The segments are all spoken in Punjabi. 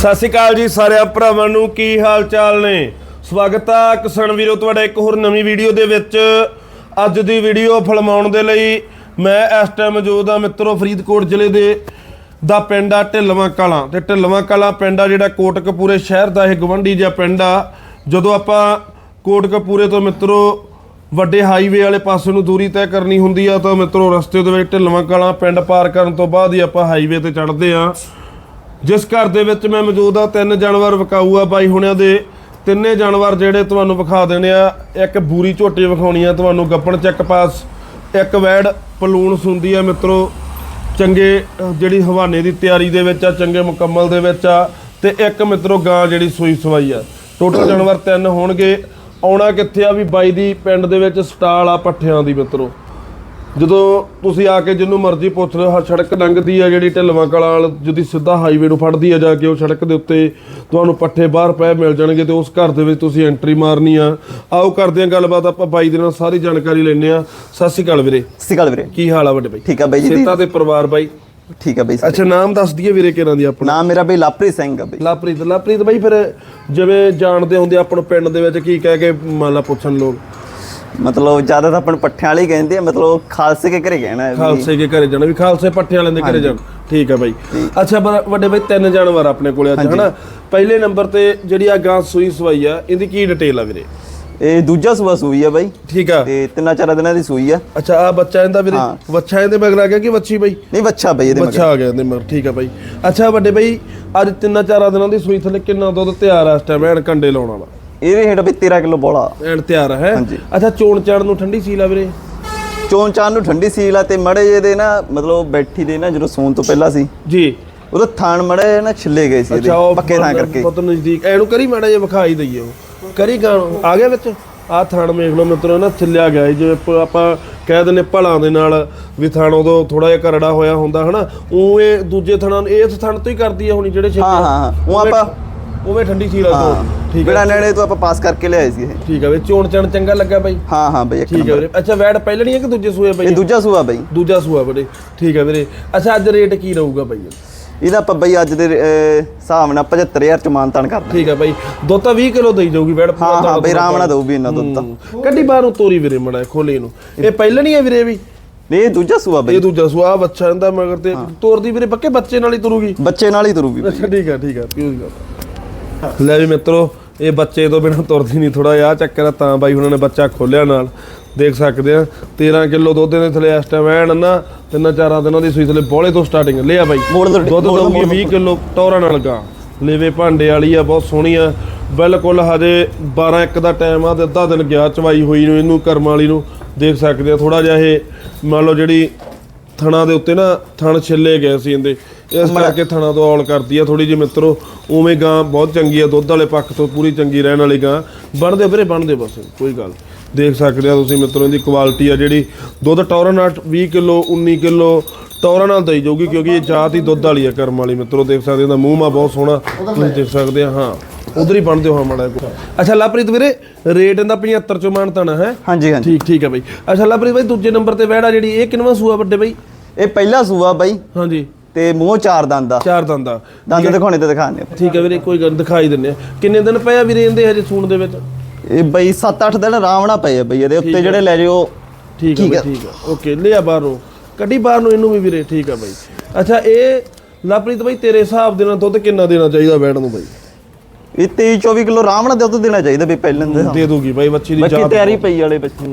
ਸਤਿ ਸ਼੍ਰੀ ਅਕਾਲ ਜੀ ਸਾਰਿਆਂ ਭਰਾਵਾਂ ਨੂੰ, ਕੀ ਹਾਲ ਚਾਲ ਨੇ? ਸਵਾਗਤ ਆ ਕਿਸਾਨ ਵੀਰੋ, ਤੁਹਾਡਾ ਇੱਕ ਹੋਰ ਨਵੀਂ ਵੀਡੀਓ ਦੇ ਵਿੱਚ। ਅੱਜ ਦੀ ਵੀਡੀਓ ਫਲਮਾਉਣ ਦੇ ਲਈ ਮੈਂ ਇਸ ਟਾਈਮ ਮੌਜੂਦ ਆ ਮਿੱਤਰੋ, ਫਰੀਦਕੋਟ ਜ਼ਿਲ੍ਹੇ ਦੇ ਦਾ ਪਿੰਡ ਆ ਢਿੱਲਵਾਂ ਕਲਾਂ। ਤੇ ਢਿੱਲਵਾਂ ਕਲਾਂ ਪਿੰਡ ਆ ਜਿਹੜਾ ਕੋਟਕਪੂਰੇ ਸ਼ਹਿਰ ਦਾ ਇਹ ਗਵੰਡੀ ਜਿਹਾ ਪਿੰਡ ਆ। ਜਦੋਂ ਆਪਾਂ ਕੋਟਕਪੂਰੇ ਤੋਂ ਮਿੱਤਰੋ ਵੱਡੇ ਹਾਈਵੇ ਵਾਲੇ ਪਾਸੇ ਨੂੰ ਦੂਰੀ ਤੈਅ ਕਰਨੀ ਹੁੰਦੀ ਆ, ਤਾਂ ਮਿੱਤਰੋ ਰਸਤੇ ਦੇ ਵਿੱਚ ਢਿੱਲਵਾਂ ਕਲਾਂ ਪਿੰਡ ਪਾਰ ਕਰਨ ਤੋਂ ਬਾਅਦ ਹੀ ਆਪਾਂ ਹਾਈਵੇ ਤੇ ਚੜ੍ਹਦੇ ਆ ਜਿਸ ਘਰ ਦੇ ਵਿੱਚ ਮੈਂ ਮੌਜੂਦ ਆ ਤਿੰਨ ਜਾਨਵਰ ਵਿਕਾਊ ਆ ਬਾਈ ਹੁਣਿਆਂ ਦੇ। ਤਿੰਨੇ ਜਾਨਵਰ ਜਿਹੜੇ ਤੁਹਾਨੂੰ ਵਿਖਾ ਦੇਣੇ ਆ, ਇੱਕ ਬੂਰੀ ਝੋਟੀ ਵਿਖਾਉਣੀ ਆ, ਤੁਹਾਨੂੰ ਗੱਪਣ ਚੱਕ ਪਾਸ, ਇੱਕ ਵੈੜ ਪਲੂਣ ਸੁੰਦੀ ਆ ਮਿੱਤਰੋ। ਚੰਗੇ ਜਿਹੜੀ ਹਵਾਨੇ ਦੀ ਤਿਆਰੀ ਦੇ ਵਿੱਚ ਆ, ਚੰਗੇ ਮੁਕੰਮਲ ਦੇ ਵਿੱਚ ਆ, ਤੇ ਇੱਕ ਮਿੱਤਰੋ ਗਾਂ ਜਿਹੜੀ ਸੂਈ ਸਵਾਈ ਆ। ਟੋਟਲ ਜਾਨਵਰ ਤਿੰਨ ਹੋਣਗੇ। ਆਉਣਾ ਕਿੱਥੇ ਆ ਵੀ ਬਾਈ ਦੀ ਪਿੰਡ ਦੇ ਵਿੱਚ ਸਟਾਲ ਆ, ਪੱਠਿਆਂ ਦੀ ਮਿੱਤਰੋ। ਜਦੋਂ ਤੁਸੀਂ ਆ ਕੇ ਜਿੰਨੂੰ ਮਰਜ਼ੀ ਪੁੱਛ ਲਓ ਹ ਸੜਕ ਲੰਘਦੀ ਆ ਜਿਹੜੀ ਢਿੱਲਵਾਂ ਕਲਾਂ ਵਾਲ ਜਦੀ ਸਿੱਧਾ ਹਾਈਵੇ ਨੂੰ ਫੜਦੀ ਆ ਜਾ ਕੇ ਉਹ ਸੜਕ ਦੇ ਉੱਤੇ ਤੁਹਾਨੂੰ ਪੱਠੇ ਬਾਹਰ ਪਏ ਮਿਲ ਜਾਣਗੇ ਤੇ ਉਸ ਘਰ ਦੇ ਵਿੱਚ ਤੁਸੀਂ ਐਂਟਰੀ ਮਾਰਨੀ ਆ। ਆਓ ਕਰਦੇ ਆ ਗੱਲਬਾਤ ਆਪਾਂ ਬਾਈ ਦੇ ਨਾਲ ਸਾਰੀ ਜਾਣਕਾਰੀ ਲੈਣੇ ਆ। ਸਤਿ ਸ਼੍ਰੀ ਅਕਾਲ ਵੀਰੇ। ਸਤਿ ਸ਼੍ਰੀ ਅਕਾਲ ਵੀਰੇ। ਕੀ ਹਾਲ ਆ ਵੱਡੇ ਬਾਈ? ਠੀਕ ਆ ਬਾਈ ਜੀ ਸੇਤਾ ਤੇ ਪਰਿਵਾਰ ਬਾਈ? ਠੀਕ ਆ ਬਾਈ। ਅੱਛਾ ਨਾਮ ਦੱਸ ਦਈਏ ਵੀਰੇ ਕਿਹਨਾਂ ਦੀ ਆਪਣਾ? ਨਾਮ ਮੇਰਾ ਬਾਈ ਲਾਪਰੀ ਸਿੰਘ ਆ ਬਾਈ। ਲਾਪ੍ਰੀਤ ਲਾਪ੍ਰੀਤ ਬਾਈ ਫਿਰ ਜਿਵੇਂ ਜਾਣਦੇ ਹੁੰਦੇ ਆਪਾਂ ਨੂੰ ਪਿੰਡ ਦੇ ਵਿੱਚ ਕੀ ਕਹਿ ਕੇ ਮੰਨ ਲਾ ਪੁੱਛਣ ਲੋਕ। ਮਤਲਬ ਜ਼ਿਆਦਾ ਤਾਂ ਆਪਾਂ ਨੂੰ ਪੱਠਿਆਂ ਵਾਲੇ ਹੀ ਕਹਿੰਦੇ ਆ ਮਤਲਬ ਖਾਲਸੇ ਕੇ ਘਰੇ ਕਹਿਣਾ ਹੈ ਵੀ। ਖਾਲਸੇ ਕੇ ਘਰੇ ਜਾਣਾ ਵੀ ਖਾਲਸੇ ਪੱਠੇ ਵਾਲਿਆਂ ਦੇ ਘਰੇ ਜਾਣਾ। ਠੀਕ ਹੈ ਬਾਈ। ਅੱਛਾ ਵੱਡੇ ਬਾਈ ਤਿੰਨ ਜਾਨਵਰ ਆਪਣੇ ਕੋਲੇ ਅੱਜ ਹਨਾ? ਪਹਿਲੇ ਨੰਬਰ ਤੇ ਜਿਹੜੀ ਆ ਗਾਂ ਸੂਈ ਸਵਾਈ ਆ ਇਹਦੀ ਕੀ ਡਿਟੇਲ ਆ ਵੀਰੇ? ਇਹ ਦੂਜਾ ਸੂਆ ਸੂਈ ਆ ਬਾਈ। ਠੀਕ ਆ। ਤੇ ਤਿੰਨਾਂ ਚਾਰਾਂ ਦਿਨਾਂ ਦੀ ਸੂਈ ਆ। ਅੱਛਾ ਆ ਬੱਚਾ ਇਹਦਾ ਵੀਰੇ? ਹਾਂ। ਬੱਚਾ ਇਹਦੇ ਮਗਰ ਆ ਗਿਆ ਕਿ ਬੱਚੀ ਬਾਈ? ਨਹੀਂ ਬੱਚਾ ਬਾਈ ਇਹਦੇ ਬੱਚਾ ਆ ਗਿਆ ਇਹਦੇ ਮਗਰ ਠੀਕ ਆ ਬਾਈ। ਅੱਛਾ ਵੱਡੇ ਬਾਈ ਅੱਜ ਤਿੰਨਾਂ ਚਾਰਾਂ ਦਿਨਾਂ ਦੀ ਸੂਈ ਥੱਲੇ ਕਿੰਨਾ ਦੁੱਧ ਤਿਆਰ ਆ ਇਸ ਟਾਈਮ ਐਨ ਕੰਡੇ ਲਾਉਣ ਵਾਲਾ। ਇਹਦੇ ਹੇਠ ਵੀ 13 ਕਿਲੋ ਬੋਲਾ। ਐਨ ਤਿਆਰ ਹੈ। ਹਾਂਜੀ। ਅੱਛਾ ਚੋਣ ਚਾਣ ਨੂੰ ਠੰਡੀ ਸੀਲ ਆ ਵੀਰੇ? ਚੋਣ ਚਾਨ ਨੂੰ ਠੰਡੀ ਸੀਲ ਆ ਤੇ ਮੜੇ ਜਿਹੇ ਨਾ ਮਤਲਬ ਬੈਠੀ ਦੇ ਨਾ ਜਦੋਂ ਸੌਣ ਤੋਂ ਪਹਿਲਾਂ ਸੀ। ਜੀ। ਉਦੋਂ ਥਾਣ ਮੜੇ ਨਾ ਛਿੱਲੇ ਗਏ ਸੀ ਅੱਛਾ ਉਹ ਪੱਕੇ ਥਾਂ ਕਰਕੇ। ਬਹੁਤ ਨਜ਼ਦੀਕ। ਐਨੂੰ ਕਰੀ ਮਾੜਾ ਜਿਹਾ ਵਿਖਾਈ ਦਈਏ ਉਹ। ਕਰੀ ਗਾਂ ਆ ਗਿਆ ਵਿੱਚ? ਆ ਥਣ ਵੇਖ ਲਓ ਮਿੱਤਰੋ ਨਾ ਥੱਲਿਆ ਗਿਆ ਸੀ, ਜਿਵੇਂ ਪ- ਆਪਾਂ ਕਹਿ ਦਿੰਨੇ ਭਲਾਂ ਦੇ ਨਾਲ ਵੀ ਥਣ ਉਦੋਂ ਥੋੜਾ ਜਿਹਾ ਕਰੜਾ ਹੋਇਆ ਹੁੰਦਾ ਹਨਾ? ਉਹ ਇਹ ਦੂਜੇ ਥਣਾਂ ਨੂੰ ਇਸ ਥਣ ਤੋਂ ਹੀ ਕਰਦੀ ਆ ਹੁਣੀ ਜਿਹੜੇ ਛਿੱਲੇ। ਹਾਂ, ਹਾਂ, ਹਾਂ। ਉਹ ਆਪਾਂ- ਉਵੇਂ ਠੰਡੀ ਸੀ ਲੱਗੋ ਹਾਂ। ਠੀਕ ਬਿੜਾ ਹੈ ਨੇੜੇ ਤੋਂ ਆਪਾਂ ਪਾਸ ਕਰਕੇ ਲਿਆਏ ਸੀ ਇਹ। ਠੀਕ ਹੈ ਵੀ ਚੋਣ ਚਣ ਚੰਗਾ ਲੱਗਾ ਬਾਈ। ਹਾਂ ਹਾਂ ਬਾਈ ਇੱਕ ਠੀਕ ਹੈ ਨੰਬਰ। ਵੀਰੇ। ਅੱਛਾ ਵੈੜ ਪਹਿਲਣੀ ਹੈ ਕਿ ਦੂਜੇ ਸੂਏ ਬਾਈ? ਇਹ ਦੂਜਾ ਸੂਆ ਬਾਈ। ਦੂਜਾ ਸੂਆ ਵੀਰੇ। ਠੀਕ ਹੈ ਵੀਰੇ। ਅੱਛਾ ਅੱਜ ਰੇਟ ਕੀ ਰਹੂਗਾ ਬਾਈ? ਇਹਦਾ ਆਪਾਂ ਬਈ ਅੱਜ ਦੇ ਅਹ, ਹਿਸਾਬ ਨਾਲ 75000 ਚ ਮਾਨਤਾਨ ਕਰਦੇ। ਠੀਕ ਹੈ ਬਾਈ। ਦੁੱਧ ਤਾਂ 20 ਕਿਲੋ ਦੇਈ ਜਾਊਗੀ ਵੈੜ ਹਾਂ ਹਾਂ ਬਈ ਆਰਾਮ ਨਾਲ ਦਊ ਵੀ ਇਹਨਾਂ ਦੁੱਧ ਤਾਂ। ਹੂੰ। ਕੱਢੀ ਬਾਹਰ ਤੋਰੀ ਵੀਰੇ ਮੜਾ ਖੋਲੇ ਨੂੰ ਇਹ ਪਹਿਲਾਂ ਨਹੀਂ ਹੈ ਵੀਰੇ ਵੀ? ਨਹੀਂ ਇਹ ਦੂਜਾ ਸੂਆ ਇਹ ਬਈ ਦੂਜਾ ਸੁਆ ਬੱਚਾ ਇਹਦਾ ਮਗਰ ਤੇ। ਤੋਰਦੀ ਵੀਰੇ ਪੱਕੇ ਬੱਚੇ ਨਾਲ ਹੀ ਤੁਰੂਗੀ? ਬੱਚੇ ਨਾਲ ਹੀ ਤੁਰੂਗੀ ਅੱਛਾ ਠੀਕ ਆ ਠੀਕ ਆ ਪਿਓ ਗੱਲ। ਲੈ ਵੀ ਮਿੱਤਰੋ ਇਹ ਬੱਚੇ ਤੋਂ ਬਿਨਾਂ ਤੁਰਦੀ ਨਹੀਂ ਥੋੜਾ ਜਿਹਾ। ਚੱਕਰ ਆ ਤਾਂ ਬਾਈ ਉਹਨਾਂ ਨੇ ਬੱਚਾ ਖੋਲਿਆ ਨਾਲ। ਦੇਖ ਸਕਦੇ ਆ 13 ਕਿਲੋ ਦੁੱਧ ਦੇ ਥਲੇ ਇਸ ਟਾਈਮ ਐਨ ਨਾ ਤਿੰਨ ਚਾਰਾਂ ਦਿਨਾਂ ਦੀ ਸੂਈ ਥਲੇ ਬੋਲੇ ਤੋਂ ਸਟਾਰਟਿੰਗ ਲਿਆ ਬਾਈ। ਦੁੱਧ ਦਊਗੀ ਮੋੜ ਦੋ। 20 ਕਿਲੋ ਟੌਰਾਂ ਨਾਲ ਗਾਂ। ਲੇਵੇ ਭਾਂਡੇ ਵਾਲੀ ਆ ਬਹੁਤ ਸੋਹਣੀ ਆ। ਬਿਲਕੁਲ ਹਜੇ 12 1 ਦਾ ਟਾਈਮ ਆ ਤੇ ਅੱਧਾ ਦਿਨ ਗਿਆ ਚਵਾਈ ਹੋਈ ਨੂੰ ਇਹਨੂੰ ਕਰਮ ਵਾਲੀ ਨੂੰ। ਦੇਖ ਸਕਦੇ ਆ ਥੋੜਾ ਜਿਹਾ ਇਹ ਮੰਨ ਲਓ ਜਿਹੜੀ ਥਣਾ ਦੇ ਉੱਤੇ ਨਾ ਥਣ ਛਿੱਲੇ ਗਏ ਸੀ ਇਹਦੇ। ਇਸ ਕਰਕੇ ਥਣਾ ਤੋਂ ਔਲ ਕਰਦੀ ਆ ਥੋੜੀ ਜਿਹੀ ਮਿੱਤਰੋ। ਉਵੇਂ ਗਾਂ ਬਹੁਤ ਚੰਗੀ ਆ ਦੁੱਧ ਵਾਲੇ ਪੱਖ ਤੋਂ ਪੂਰੀ ਚੰਗੀ ਰਹਿਣ ਵਾਲੀ ਗਾਂ। ਬਣਦੇ ਵੀਰੇ ਬਣਦੇ ਬਸ ਕੋਈ ਗੱਲ ਦੇਖ ਸਕਦੇ ਆ ਤੁਸੀਂ ਮਿੱਤਰੋ ਇਹਦੀ ਕੁਆਲਿਟੀ ਆ ਜਿਹੜੀ। ਦੁੱਧ ਟੌਰਨ ਨਾਲ 20 ਕਿਲੋ 19 ਕਿਲੋ ਟੌਰਾਂ ਨਾਲ ਦਈ ਜਾਊਗੀ ਕਿਉਂਕਿ ਇਹ ਜਾਤ ਹੀ ਦੁੱਧ ਵਾਲੀ ਆ ਕਰਮ ਵਾਲੀ ਮਿੱਤਰੋ। ਦੇਖ ਸਕਦੇ ਇਹਦਾ ਮੂੰਹ ਮਾ ਬਹੁਤ ਸੋਹਣਾ। ਤੁਸੀਂ ਦੇਖ ਸਕਦੇ ਆ ਹਾਂ। ਉਧਰ ਹੀ ਬਣਦੇ ਹੋ ਮਾੜਾ। ਅੱਛਾ ਲਵਪ੍ਰੀਤ ਵੀਰੇ ਰੇਟ ਇਹਦਾ 75 ਚੋਂ ਮਾਨਤਾਣਾ ਹੈ? ਹਾਂਜੀ ਹਾਂਜੀ। ਠੀਕ ਠੀਕ ਹੈ ਬਾਈ। ਅੱਛਾ ਲਵਪ੍ਰੀਤ ਬਾਈ ਦੂਜੇ ਨੰਬਰ ਤੇ ਵਹਿੜਾ ਜਿਹੜੀ ਇਹ ਕਿੰਨਵਾਂ ਸੂਆ ਵੱਡੇ ਬਾਈ? ਇਹ ਪਹਿਲਾ ਸੂਆ ਬਾਈ। ਹਾਂਜੀ। ਤੇ ਮੂੰਹ ਚਾਰ ਦੰਦ ਦਾ ਚਾਰ ਦੰਦਾ ਦੰਦ ਦਿਖਾਉਣੇ ਤੇ ਦਿਖਾਣੇ ਠੀਕ ਹੈ ਵੀਰੇ ਕੋਈ ਗੱਲ ਦਿਖਾਈ ਦਿੰਨੇ ਆ। ਕਿੰਨੇ ਦਿਨ ਪਏ ਆ ਵੀਰੇ ਇਹਦੇ ਹਜੇ ਸੂਣ ਦੇ ਵਿੱਚ? ਇਹ ਬਾਈ 7-8 ਦਿਨ ਆਰਾਮ ਨਾਲ ਪਏ ਆ ਬਾਈ ਇਹਦੇ ਉੱਤੇ ਜਿਹੜੇ ਲੈ ਜਿਓ ਠੀਕ ਹੈ ਠੀਕ ਬਾਈ ਆ। ਠੀਕ ਹੈ। ਓਕੇ ਲਿਆ ਬਾਹਰੋਂ। ਕੱਢੀ ਬਾਹਰ ਨੂੰ ਇਹਨੂੰ ਵੀ ਵੀਰੇ ਠੀਕ ਹੈ ਬਾਈ। ਅੱਛਾ ਇਹ ਲਵਪ੍ਰੀਤ ਬਾਈ ਤੇਰੇ ਹਿਸਾਬ ਦੇ ਨਾਲ ਦੁੱਧ ਕਿੰਨਾ ਦੇਣਾ ਚਾਹੀਦਾ ਵੈੜ ਨੂੰ ਬਾਈ? ਇਹ 23-24 ਕਿਲੋ ਆਰਾਮ ਨਾਲ ਦੁੱਧ ਦੇਣਾ ਚਾਹੀਦਾ ਵੀ ਪਹਿਲਾਂ ਦੇ ਦੇ ਦੂਗੀ ਬਾਈ ਬੱਚੀ ਦੀ ਬਾਕੀ ਜਾਤ ਤਿਆਰੀ ਪਈ ਵਾਲੇ ਬੱਚੇ।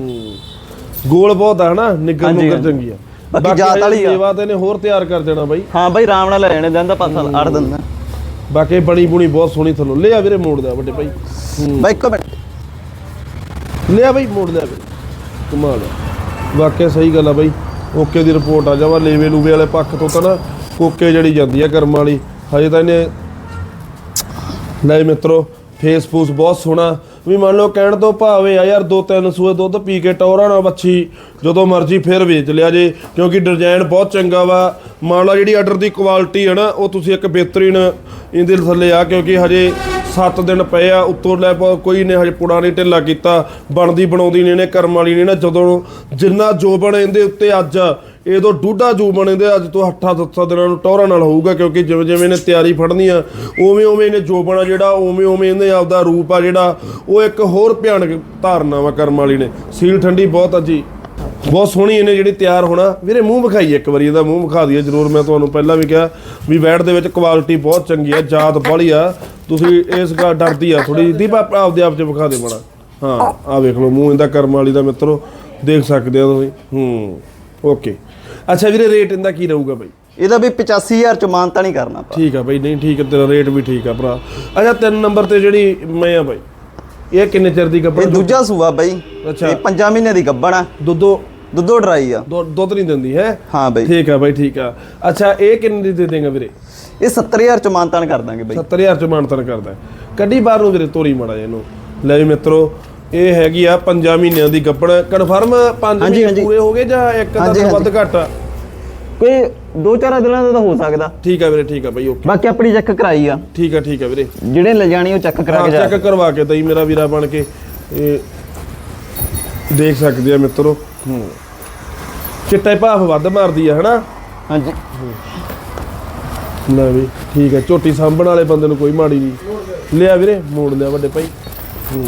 ਗੋਲ ਬਹੁਤ ਆ ਹਨਾ? ਨਿੱਗਰ ਨੁੱਗਰ। ਚੰਗੀ ਆ। ਬਾਕੀ ਜਾਤ ਵਾਲੀ ਆ। ਸੇਵਾ ਤੇ ਨੇ ਹੋਰ ਤਿਆਰ ਕਰ ਦੇਣਾ ਬਾਈ। ਹਾਂ ਬਾਈ ਆਰਾਮ ਨਾਲ ਲੈ ਜਾਣੇ ਦਿਨ ਦਾ ਪਾਸਾ 8 ਦਿਨ ਦਾ। ਬਾਕੀ ਬਣੀ ਬੁਣੀ ਬਹੁਤ ਸੋਹਣੀ ਥੱਲੋਂ। ਲਿਆ ਵੀਰੇ ਮੋੜ ਦਾ ਵੱਡੇ ਭਾਈ ਬਾਈ ਇੱਕ ਮਿੰਟ। ਲਿਆ ਬਾਈ ਮੋੜ ਲਿਆ ਵੀਰੇ। ਕਮਾਲ। ਵਾਕਿਆ ਸਹੀ ਗੱਲ ਆ ਬਾਈ। ਓਕੇ ਦੀ ਰਿਪੋਰਟ ਆ ਜਾਵਾ ਲੇਵੇ ਲੂਵੇ ਵਾਲੇ ਪੱਖ ਤੋਂ ਤਾਂ ਨਾ ਕੋਕੇ ਜੜੀ ਜਾਂਦੀ ਆ ਕਰਮ ਵਾਲੀ। ਹਜੇ ਤਾਂ ਇਹਨੇ ਲੈ ਮਿੱਤਰੋ ਫੇਸ ਫੂਸ ਬਹੁਤ ਸੋਹਣਾ। ਵੀ ਮੰਨ ਲਓ ਕਹਿਣ ਤੋਂ ਭਾਵੇਂ ਆ ਯਾਰ, ਦੋ ਤਿੰਨ ਸੂਏ ਦੁੱਧ ਪੀ ਕੇ ਟੌਰਾਂ ਨਾਲ ਬੱਚੀ ਜਦੋਂ ਮਰਜ਼ੀ ਫਿਰ ਵੇਚ ਲਿਆ ਜੇ, ਕਿਉਂਕਿ ਡਿਜ਼ਾਈਨ ਬਹੁਤ ਚੰਗਾ ਵਾ। ਮੰਨ ਲਓ ਜਿਹੜੀ ਆਰਡਰ ਦੀ ਕੁਆਲਿਟੀ ਹੈ ਨਾ, ਉਹ ਤੁਸੀਂ ਇੱਕ ਬਿਹਤਰੀਨ ਇਹਦੇ ਥੱਲੇ ਆ, ਕਿਉਂਕਿ ਹਜੇ 7 ਦਿਨ ਪਏ ਆ, ਉੱਤੋਂ ਲੈ ਪਾ, ਕੋਈ ਨੇ ਹਜੇ ਪੁੜਾ ਨਹੀਂ ਢਿੱਲਾ ਕੀਤਾ, ਬਣਦੀ ਬਣਾਉਂਦੀ ਨੇ ਇਹਨੇ ਕਰਮ ਵਾਲੀ ਨੇ ਨਾ, ਜਦੋਂ ਜਿੰਨਾ ਜੋਬਨ ਇਹਦੇ ਉੱਤੇ ਅੱਜ ਇਹ ਤੋਂ ਡੂਡਾ ਜੂ ਬਣਦੇ ਅੱਜ ਤੋਂ 8-7 ਦਿਨਾਂ ਨੂੰ ਟੌਰਾਂ ਨਾਲ ਹੋਊਗਾ, ਕਿਉਂਕਿ ਜਿਵੇਂ ਜਿਵੇਂ ਇਹਨੇ ਤਿਆਰੀ ਫੜਨੀ ਆ ਉਵੇਂ ਉਵੇਂ ਇਹਨੇ ਜੋਬਣਾ ਜਿਹੜਾ, ਉਵੇਂ ਉਵੇਂ ਇਹਨੇ ਆਪਦਾ ਰੂਪ ਆ ਜਿਹੜਾ, ਉਹ ਇੱਕ ਹੋਰ ਭਿਆਨਕ ਧਾਰਨਾ ਵਾ ਕਰਮ ਵਾਲੀ ਨੇ। ਸੀਲ ਠੰਡੀ ਬਹੁਤ ਆ ਜੀ। ਬਹੁਤ ਸੋਹਣੀ ਇਹਨੇ ਜਿਹੜੀ ਤਿਆਰ ਹੋਣਾ। ਵੀਰੇ, ਮੂੰਹ ਵਿਖਾਈ ਇੱਕ ਵਾਰੀ, ਇਹਦਾ ਮੂੰਹ ਵਿਖਾ ਦਈਏ ਜਰੂਰ, ਮੈਂ ਤੁਹਾਨੂੰ ਪਹਿਲਾਂ ਵੀ ਕਿਹਾ ਵੀ ਵੈਟ ਦੇ ਵਿੱਚ ਕੁਆਲਿਟੀ ਬਹੁਤ ਚੰਗੀ ਆ, ਜਾਤ ਬਾਹਲੀ ਆ। ਤੁਸੀਂ ਇਸ ਗੱਲ ਡਰਦੀ ਆ ਥੋੜੀ ਦੀਪ, ਆਪ- ਆਪਦੇ ਆਪ ਚ ਵਿਖਾ ਦੇ ਬਣਾ ਹਾਂ ਆ ਵੇਖ ਲਓ, ਮੂੰਹ ਇਹਦਾ ਕਰਮ ਵਾਲੀ ਦਾ ਮਿੱਤਰੋ, ਦੇਖ ਸਕਦੇ ਹੋ ਤੁਸੀਂ। ਹੂੰ, ਓਕੇ। ਅੱਛਾ ਵੀਰੇ ਰੇਟ ਇਹਦਾ ਕੀ ਰਹੂਗਾ ਬਾਈ? ਇਹਦਾ ਵੀ 85000 ਚ ਮਾਨਤਾ ਨਹੀਂ ਕਰਨਾ ਆਪਾਂ। ਠੀਕ ਆ ਬਾਈ ਨਹੀਂ ਠੀਕ ਆ ਤੇਰਾ ਰੇਟ ਵੀ ਠੀਕ ਆ ਭਰਾ। ਅੱਛਾ ਤਿੰਨ ਨੰਬਰ ਤੇ ਜਿਹੜੀ ਮੈਂ ਆ ਬਾਈ ਇਹ ਕਿੰਨੇ ਚਿਰ ਦੀ ਇਹ ਕੱਪੜਾ ਦੂਜਾ ਸੂਆ ਬਾਈ। ਅੱਛਾ। ਇਹ 5 ਮਹੀਨੇ ਦੀ ਗੱਬਣ ਆ। ਦੁੱਧੋ ਦੁੱਧੋ ਡਰਾਈ ਆ। ਦੁੱਧ ਨਹੀਂ ਦਿੰਦੀ ਹੈ? ਹਾਂ ਬਾਈ। ਠੀਕ ਆ ਬਾਈ ਠੀਕ ਆ। ਅੱਛਾ ਇਹ ਕਿੰਨੇ ਦੀ ਦੇ ਦੇਗਾ ਵੀਰੇ? ਇਹ 70000 ਚ ਮਾਨਤਾ ਕਰ ਦਾਂਗੇ ਬਾਈ। 70000 ਚ ਮਾਨਤਨ ਕਰਦਾ। ਕੱਢੀ ਬਾਹਰ ਨੂੰ ਵੀਰੇ ਤੋਰੀ ਮਾੜਾ ਇਹਨੂੰ। ਲੈ ਵੀ ਮਿੱਤਰੋ ਇਹ ਹੈਗੀ ਆ 5 ਮਹੀਨਿਆਂ ਦੀ ਗੱਪਣ। ਕਨਫਰਮ 5 ਹਾਂਜੀ, ਮਹੀਨੇ ਹਾਂਜੀ। ਪੂਰੇ ਹੋ ਗਏ ਜਾਂ ਇੱਕ ਦਾ ਹਾਂਜੀ, ਵੱਧ ਘੱਟ? ਆ ਕੋਈ ਦੋ ਚਾਰ ਦਿਨਾਂ ਦਾ ਤਾਂ ਹੋ ਸਕਦਾ। ਠੀਕ ਆ ਵੀਰੇ ਠੀਕ ਆ ਬਾਈ ਓਕੇ ਬਾਕੀ ਆਪਣੀ ਚੈੱਕ ਕਰਾਈ ਆ। ਠੀਕ ਆ ਠੀਕ ਆ ਵੀਰੇ। ਜਿਹੜੇ ਲੈ ਜਾਣੀ ਉਹ ਚੈੱਕ ਕਰਾ ਕੇ ਜਾ ਚੈੱਕ ਕਰਵਾ ਕੇ ਦਈ ਮੇਰਾ ਵੀਰਾ ਬਣ ਕੇ। ਇਹ ਦੇਖ ਸਕਦੇ ਆ ਮਿੱਤਰੋ। ਹੂੰ। ਚਿੱਟੇ ਭਾਫ ਵੱਧ ਮਾਰਦੀ ਆ ਹਨਾ? ਹਾਂਜੀ। ਲੈ ਵੀ ਠੀਕ ਹੈ ਝੋਟੀ ਸਾਂਭਣ ਵਾਲੇ ਬੰਦੇ ਨੂੰ ਕੋਈ ਮਾੜੀ ਨਹੀਂ। ਲਿਆ ਵੀਰੇ ਮੋੜ ਲਿਆ ਵੱਡੇ ਭਾਈ। ਹੂੰ।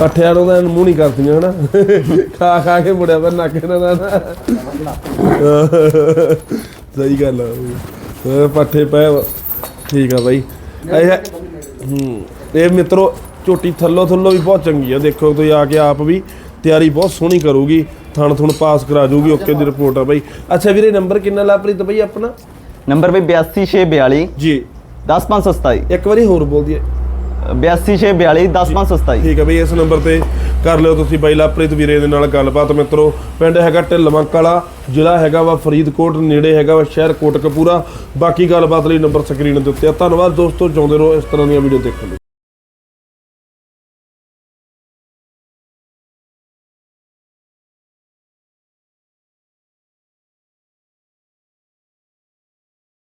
ਪੱਠਿਆਂ ਨੂੰ ਤਾਂ ਮੂੰਹ ਨਹੀਂ ਕਰਦੀਆਂ ਹਨਾ? ਖਾ ਖਾ ਕੇ ਮੁੜਿਆ ਪਰ ਨੱਕ ਇਹਨਾਂ ਦਾ ਨਾ। ਸਹੀ ਗੱਲ ਆ ਪੱਠੇ ਵਾ। ਠੀਕ ਆ ਬਾਈ। ਇਹ ਹੂੰ ਇਹ ਮਿੱਤਰੋ ਝੋਟੀ ਥੱਲੋ ਥੱਲੋ ਵੀ ਬਹੁਤ ਚੰਗੀ ਆ। ਦੇਖੋ ਤੁਸੀਂ ਆ ਕੇ ਆਪ ਵੀ ਤਿਆਰੀ ਬਹੁਤ ਸੋਹਣੀ ਕਰੂਗੀ। ਥਣ ਥੁਣ ਪਾਸ ਕਰਾ ਜੂਗੀ ਓਕੇ ਦੀ ਰਿਪੋਰਟ ਆ ਬਾਈ। ਅੱਛਾ ਵੀਰੇ ਨੰਬਰ ਕਿੰਨਾ ਲਾਪ੍ਰੀਤ ਬਾਈ ਆਪਣਾ? ਨੰਬਰ ਵੀ 82642 ਜੀ। 10527 ਇੱਕ ਵਾਰੀ ਹੋਰ ਬੋਲ ਦਈਏ। 82642 10527 ਠੀਕ ਹੈ ਬਈ, ਇਸ ਨੰਬਰ ਤੇ ਕਰ ਲਿਓ ਤੁਸੀਂ ਬਾਈ ਲਾਪ੍ਰੀਤ ਵੀਰੇ ਦੇ ਨਾਲ ਗੱਲਬਾਤ ਮਿੱਤਰੋ। ਪਿੰਡ ਹੈਗਾ ਢਿੱਲਵੰਕ ਵਾਲਾ ਜ਼ਿਲ੍ਹਾ ਹੈਗਾ ਵਾ ਫਰੀਦਕੋਟ, ਨੇੜੇ ਹੈਗਾ ਵਾ ਸ਼ਹਿਰ ਕੋਟਕਪੂਰਾ। ਬਾਕੀ ਗੱਲਬਾਤ ਲਈ ਨੰਬਰ ਸਕਰੀਨ ਦੇ ਉੱਤੇ ਆ। ਧੰਨਵਾਦ ਦੋਸਤੋ ਚਾਹੁੰਦੇ ਰਹੋ ਇਸ ਤਰ੍ਹਾਂ ਦੀਆਂ ਵੀਡੀਓ ਦੇਖਣ ਲਈ।